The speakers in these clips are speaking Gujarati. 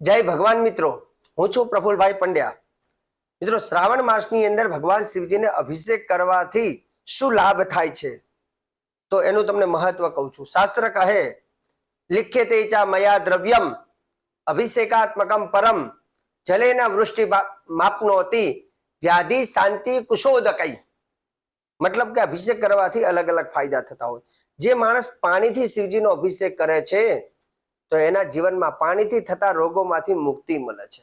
જય ભગવાન મિત્રો. હું છું પ્રફુલભાઈ પંડ્યા. મિત્રો, શ્રાવણ માસની અંદર ભગવાન શિવજીને અભિષેક કરવાથી શું લાભ થાય છે? તો એનું તમને મહત્વ કહું છું. શાસ્ત્ર કહે લિખ્યતે ચા મયા દ્રવ્યમ, અભિષેકાત્મકમ પરમ, જલેના વૃષ્ટિ માપનોતી, વ્યાધિ શાંતિ કુશોદકઈ મતલબ કે અભિષેક કરવાથી અલગ અલગ ફાયદા થતા હોય. જે માણસ પાણીથી શિવજીનો અભિષેક કરે છે તો એના જીવનમાં પાણીથી થતા રોગોમાંથી મુક્તિ મળે છે.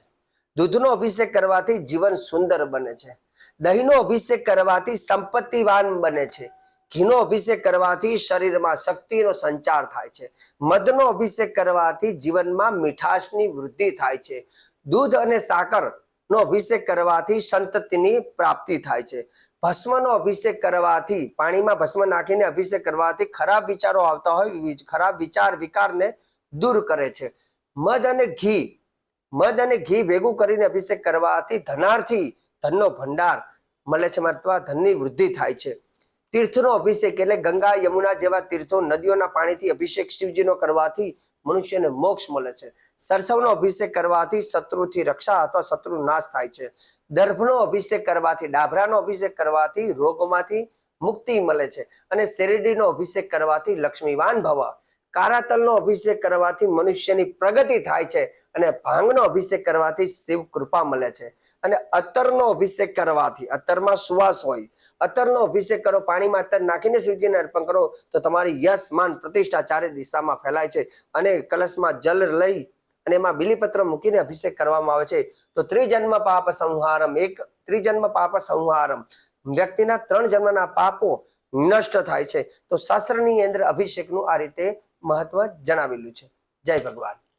દૂધનો અભિષેક કરવાથી જીવન સુંદર બને છે. દહીંનો અભિષેક કરવાથી સંપત્તિવાન બને છે. ઘીનો અભિષેક કરવાથી શરીરમાં શક્તિનો સંચાર થાય છે. મધનો અભિષેક કરવાથી જીવનમાં મીઠાશની વૃદ્ધિ થાય છે. દૂધ અને સાકર નો અભિષેક કરવાથી સંતતિની પ્રાપ્તિ થાય છે. ભસ્મનો અભિષેક કરવાથી પાણીમાં ભસ્મ નાખીને અભિષેક કરવાથી ખરાબ વિચારો આવતા હોય ખરાબ વિચાર, વિકારને દૂર કરે છે. મધ અને ઘી, મધ અને ઘી ભેગું કરીને અભિષેક કરવાથી ધનાર્થી ધનનો ભંડાર મળે છે. અથવા ધનની વૃદ્ધિ થાય છે. તીર્થનો અભિષેક એટલે ગંગા, યમુના જેવા તીર્થો નદીઓના પાણીથી અભિષેક શિવજીનો કરવાથી મનુષ્યને મોક્ષ મળે છે. સરસવનો અભિષેક કરવાથી શત્રુથી રક્ષા અથવા શત્રુ નાશ થાય છે. દર્ભનો અભિષેક કરવાથી, ડાભરાનો અભિષેક કરવાથી રોગોમાંથી મુક્તિ મળે છે. અને શેરડીનો અભિષેક કરવાથી લક્ષ્મીવાન ભવ કારા તલનો અભિષેક કરવાથી મનુષ્યની પ્રગતિ થાય છે અને ભાંગનો અભિષેક કરવાથી શિવ કૃપા મળે છે. અને અત્તરનો અભિષેક કરવાથી અત્તરમાં સુવાસ હોય અત્તરનો અભિષેક કરો, પાણીમાં અત્તર નાખીને શિવજીને અર્પણ કરો, તો તમારી યશ, માન, પ્રતિષ્ઠા ચારે દિશામાં ફેલાય છે અને કલશમાં જલ લઈ અને એમાં બિલીપત્ર મૂકીને અભિષેક કરવામાં આવે છે. તો ત્રિજન્મ પાપ સંહારમ, એક ત્રિજન્મ પાપ સંહારમ. વ્યક્તિના ત્રણ જન્મના પાપો નષ્ટ થાય છે. તો શાસ્ત્રની અંદર અભિષેકનું આ રીતે મહત્વ જણાવેલું છે. જય ભગવાન.